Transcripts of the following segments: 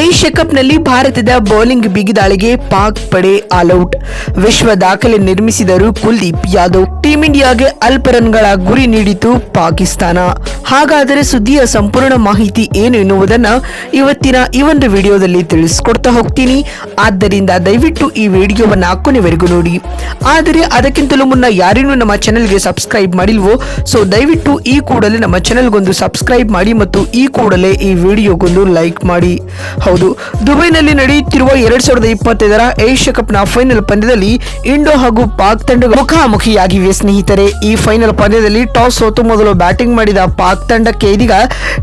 Asia ಕಪ್ನಲ್ಲಿ ಭಾರತದ bowling ಬಿಗಿದಾಳಿಗೆ Pak ಪಡೆ all out ವಿಶ್ವ ದಾಖಲೆ ನಿರ್ಮಿಸಿದರು ಕುಲ್ದೀಪ್ ಯಾದವ್ ಟೀಂ ಇಂಡಿಯಾಗೆ ಅಲ್ಪ ರನ್ಗಳ ಗುರಿ ನೀಡಿತು ಪಾಕಿಸ್ತಾನ. ಹಾಗಾದರೆ ಸುದ್ದಿಯ ಸಂಪೂರ್ಣ ಮಾಹಿತಿ ಏನು ಎನ್ನುವುದನ್ನು ಇವತ್ತಿನ ಈ ಒಂದು ವಿಡಿಯೋದಲ್ಲಿ ತಿಳಿಸ್ಕೊಡ್ತಾ ಹೋಗ್ತೀನಿ. ಆದ್ದರಿಂದ ದಯವಿಟ್ಟು ಈ ವಿಡಿಯೋವನ್ನು ಕೊನೆವರೆಗೂ ನೋಡಿ. ಆದರೆ ಅದಕ್ಕಿಂತಲೂ ಮುನ್ನ ಯಾರೇನು ನಮ್ಮ ಚಾನೆಲ್ಗೆ ಸಬ್ಸ್ಕ್ರೈಬ್ ಮಾಡಿಲ್ವೋ, ಸೊ ದಯವಿಟ್ಟು ಈ ಕೂಡಲೇ ನಮ್ಮ ಚಾನೆಲ್ಗೊಂದು ಸಬ್ಸ್ಕ್ರೈಬ್ ಮಾಡಿ ಮತ್ತು ಈ ಕೂಡಲೇ ಈ ವಿಡಿಯೋಗೊಂದು ಲೈಕ್ ಮಾಡಿ. ಹೌದು. ದುಬೈನಲ್ಲಿ ನಡೆಯುತ್ತಿರುವ ಎರಡ್ ಸಾವಿರದ ಇಪ್ಪತ್ತೈದರ ಏಷ್ಯಾ ಕಪ್ನ ಫೈನಲ್ ಪಂದ್ಯದಲ್ಲಿ ಇಂಡೋ ಹಾಗೂ ಪಾಕ್ ತಂಡಗಳು ಮುಖಾಮುಖಿಯಾಗಿವೆ, ಸ್ನೇಹಿತರೆ. ಈ ಫೈನಲ್ ಪಂದ್ಯದಲ್ಲಿ ಟಾಸ್ ಸೋತು ಮೊದಲು ಬ್ಯಾಟಿಂಗ್ ಮಾಡಿದ ಪಾಕ್ ತಂಡಕ್ಕೆ ಇದೀಗ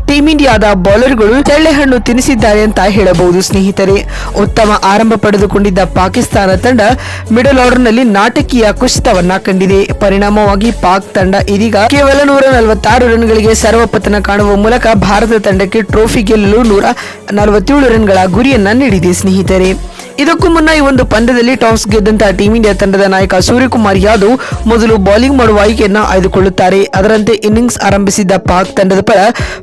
ಟೀಂ ಇಂಡಿಯಾದ ಬೌಲರ್ಗಳು ತೆಳ್ಳೆಹಣ್ಣು ತಿನ್ನಿಸಿದ್ದಾರೆ ಅಂತ ಹೇಳಬಹುದು, ಸ್ನೇಹಿತರೆ. ಉತ್ತಮ ಆರಂಭ ಪಡೆದುಕೊಂಡಿದ್ದ ಪಾಕಿಸ್ತಾನ ತಂಡ ಮಿಡಲ್ ಆರ್ಡರ್ನಲ್ಲಿ ನಾಟಕೀಯ ಕುಸಿತವನ್ನ ಕಂಡಿದೆ. ಪರಿಣಾಮವಾಗಿ ಪಾಕ್ ತಂಡ ಇದೀಗ ಕೇವಲ ನೂರ ನಲವತ್ತಾರು ರನ್ಗಳಿಗೆ ಸರ್ವಪತನ ಕಾಣುವ ಮೂಲಕ ಭಾರತ ತಂಡಕ್ಕೆ ಟ್ರೋಫಿ ಗೆಲ್ಲಲು ನೂರ ನಲವತ್ತೇಳು ರನ್ಗಳ ಗುರಿಯನ್ನ ನೀಡಿದೆ ಸ್ನೇಹಿತರೆ. ಇದಕ್ಕೂ ಮುನ್ನ ಈ ಒಂದು ಪಂದ್ಯದಲ್ಲಿ ಟಾಸ್ ಗೆದ್ದಂತಹ ಟೀಂ ಇಂಡಿಯಾ ತಂಡದ ನಾಯಕ ಸೂರ್ಯಕುಮಾರ್ ಯಾದವ್ ಮೊದಲು ಬೌಲಿಂಗ್ ಮಾಡುವ ಆಯ್ಕೆಯನ್ನು ಆಯ್ದುಕೊಳ್ಳುತ್ತಾರೆ. ಅದರಂತೆ ಇನ್ನಿಂಗ್ಸ್ ಆರಂಭಿಸಿದ್ದ ಪಾಕ್ ತಂಡದ ಪರ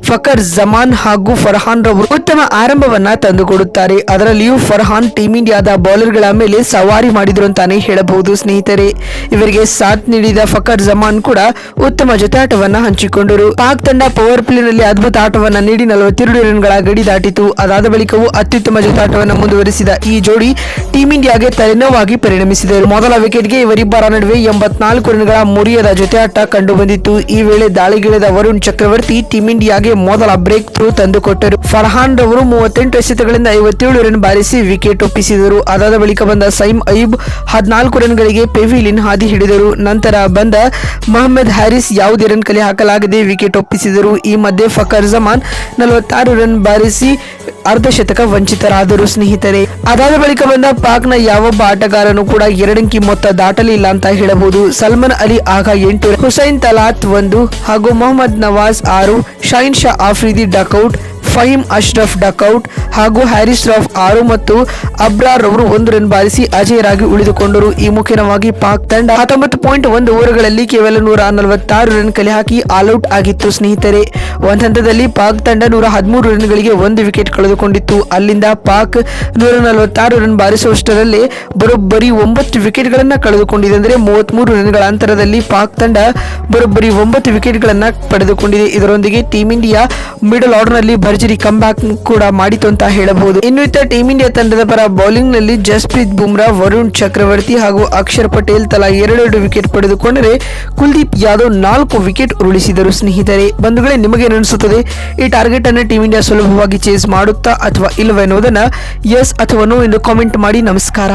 ಫಕರ್ ಜಮಾನ್ ಹಾಗೂ ಫರ್ಹಾನ್ ರವರು ಉತ್ತಮ ಆರಂಭವನ್ನ ತಂದುಕೊಡುತ್ತಾರೆ. ಅದರಲ್ಲಿಯೂ ಫರ್ಹಾನ್ ಟೀಂ ಇಂಡಿಯಾದ ಬೌಲರ್ಗಳ ಮೇಲೆ ಸವಾರಿ ಮಾಡಿದ್ರು ಅಂತಾನೆ ಹೇಳಬಹುದು ಸ್ನೇಹಿತರೆ. ಇವರಿಗೆ ಸಾಥ್ ನೀಡಿದ ಫಕರ್ ಜಮಾನ್ ಕೂಡ ಉತ್ತಮ ಜೊತೆಯಾಟವನ್ನ ಹಂಚಿಕೊಂಡರು. ಪಾಕ್ ತಂಡ ಪವರ್ ಪ್ಲೇನಲ್ಲಿ ಅದ್ಭುತ ಆಟವನ್ನ ನೀಡಿ ನಲವತ್ತೆರಡು ರನ್ಗಳ ಗಡಿ ದಾಟಿತು. ಅದಾದ ಬಳಿಕವೂ ಅತ್ಯುತ್ತಮ ಜೊತಾಟವನ್ನು ಮುಂದುವರಿಸಿದ ಈ ಜೋಡಿ ಟೀಂ ಇಂಡಿಯಾಗೆ ತಲೆನೋವಾಗಿ ಪರಿಣಮಿಸಿದರು. ಮೊದಲ ವಿಕೆಟ್ಗೆ ಇವರಿಬ್ಬರ ನಡುವೆ ಎಂಬತ್ನಾಲ್ಕು ರನ್ಗಳ ಮುರಿಯದ ಜೊತೆಯಾಟ ಕಂಡು ಬಂದಿತ್ತು ಈ ವೇಳೆ ದಾಳಿಗಿಳಿದ ವರುಣ್ ಚಕ್ರವರ್ತಿ ಟೀಂ ಇಂಡಿಯಾಗೆ ಮೊದಲ ಬ್ರೇಕ್ ಥ್ರೂ ತಂದುಕೊಟ್ಟರು. ಫರ್ಹಾನ್ ರವರು ಮೂವತ್ತೆಂಟು ಎಸೆತಗಳಿಂದ ಐವತ್ತೇಳು ರನ್ ಬಾರಿಸಿ ವಿಕೆಟ್ ಒಪ್ಪಿಸಿದರು. ಅದಾದ ಬಳಿಕ ಬಂದ ಸೈಮ್ ಐಬ್ ಹದಿನಾಲ್ಕು ರನ್ಗಳಿಗೆ ಪೆವಿಲಿನ್ ಹಾದಿ ಹಿಡಿದರು. ನಂತರ ಬಂದ ಮೊಹಮ್ಮದ್ ಹ್ಯಾರಿಸ್ ಯಾವುದೇ ರನ್ ಕಲೆ ಹಾಕಲಾಗದೆ ವಿಕೆಟ್ ಒಪ್ಪಿಸಿದರು. ಈ ಮಧ್ಯೆ ಫಕರ್ ಜಮಾನ್ ನಲವತ್ತಾರು ರನ್ ಬಾರಿಸಿ ಅರ್ಧ ಶತಕ ವಂಚಿತರಾದರು ಸ್ನೇಹಿತರೆ. ಅದಾದ ಬಳಿಕ ಬಂದ ಪಾಕ್ನ ಯಾವೊಬ್ಬ ಆಟಗಾರನು ಕೂಡ ಎರಡಂಕಿ ಮೊತ್ತ ದಾಟಲಿಲ್ಲ ಅಂತ ಹೇಳಬಹುದು. ಸಲ್ಮಾನ್ ಅಲಿ ಆಗ ಎಂಟು, ಹುಸೈನ್ ತಲಾತ್ ಒಂದು ಹಾಗೂ ಮೊಹಮ್ಮದ್ ನವಾಜ್ ಆರು, Shaheen Shah Afridi duck out Faheem Ashraf duck out ಹಾಗೂ ಹ್ಯಾರಿಸ್ ರಾಫ್ ಆರು ಮತ್ತು ಅಬ್ರಾರ್ ಅವರು ಒಂದು ರನ್ ಬಾರಿಸಿ ಅಜೇಯರಾಗಿ ಉಳಿದುಕೊಂಡರು. ಈ ಮುಖ್ಯವಾಗಿ ಪಾಕ್ ತಂಡ ಹತ್ತೊಂಬತ್ತು ಪಾಯಿಂಟ್ ಒಂದು ಓವರ್ಗಳಲ್ಲಿ ಕೇವಲ ನೂರ ನಲವತ್ತಾರು ರನ್ ಕಲೆ ಹಾಕಿ ಆಲ್ಔಟ್ ಆಗಿತ್ತು. ಸ್ನೇಹಿತರೆ ಒಂದು ಹಂತದಲ್ಲಿ ಪಾಕ್ ತಂಡ ನೂರ ಹದಿಮೂರು ರನ್ಗಳಿಗೆ ಒಂದು ವಿಕೆಟ್ ಕಳೆದುಕೊಂಡಿತ್ತು. ಅಲ್ಲಿಂದ ಪಾಕ್ ನೂರ ನಲವತ್ತಾರು ರನ್ ಬಾರಿಸುವಷ್ಟರಲ್ಲೇ ಬರೋಬ್ಬರಿ ಒಂಬತ್ತು ವಿಕೆಟ್ಗಳನ್ನು ಕಳೆದುಕೊಂಡಿದೆ ಅಂದರೆ ಮೂವತ್ಮೂರು ರನ್ಗಳ ಅಂತರದಲ್ಲಿ ಪಾಕ್ ತಂಡ ಬರೋಬ್ಬರಿ ಒಂಬತ್ತು ವಿಕೆಟ್ಗಳನ್ನು ಪಡೆದುಕೊಂಡಿದೆ. ಇದರೊಂದಿಗೆ ಟೀಂ ಇಂಡಿಯಾ ಮಿಡಲ್ ಆರ್ಡರ್ನಲ್ಲಿ ಭರ್ಜರಿ ಕಂಬ್ಯಾಕ್ ಕೂಡ ಮಾಡಿತು ಅಂತ ಹೇಳಬಹುದು. ಇನ್ನು ಇತ್ತ ಟೀಮ್ ಇಂಡಿಯಾ ತಂಡದ ಪರ ಬೌಲಿಂಗ್ನಲ್ಲಿ ಜಸ್ಪ್ರೀತ್ ಬುಮ್ರಾ, ವರುಣ್ ಚಕ್ರವರ್ತಿ ಹಾಗೂ ಅಕ್ಷರ್ ಪಟೇಲ್ ತಲಾ ಎರಡೆರಡು ವಿಕೆಟ್ ಪಡೆದುಕೊಂಡರೆ ಕುಲ್ದೀಪ್ ಯಾದವ್ ನಾಲ್ಕು ವಿಕೆಟ್ ಉರುಳಿಸಿದರು. ಸ್ನೇಹಿತರೆ, ಬಂಧುಗಳೇ, ನಿಮಗೆ ಅನಿಸುತ್ತದೆ ಈ ಟಾರ್ಗೆಟ್ ಅನ್ನು ಟೀಮ್ ಇಂಡಿಯಾ ಸುಲಭವಾಗಿ ಚೇಸ್ ಮಾಡುತ್ತಾ ಅಥವಾ ಇಲ್ಲವೇ ಎಸ್ ಅಥವಾ ನೋ ಎಂದು ಕಾಮೆಂಟ್ ಮಾಡಿ. ನಮಸ್ಕಾರ.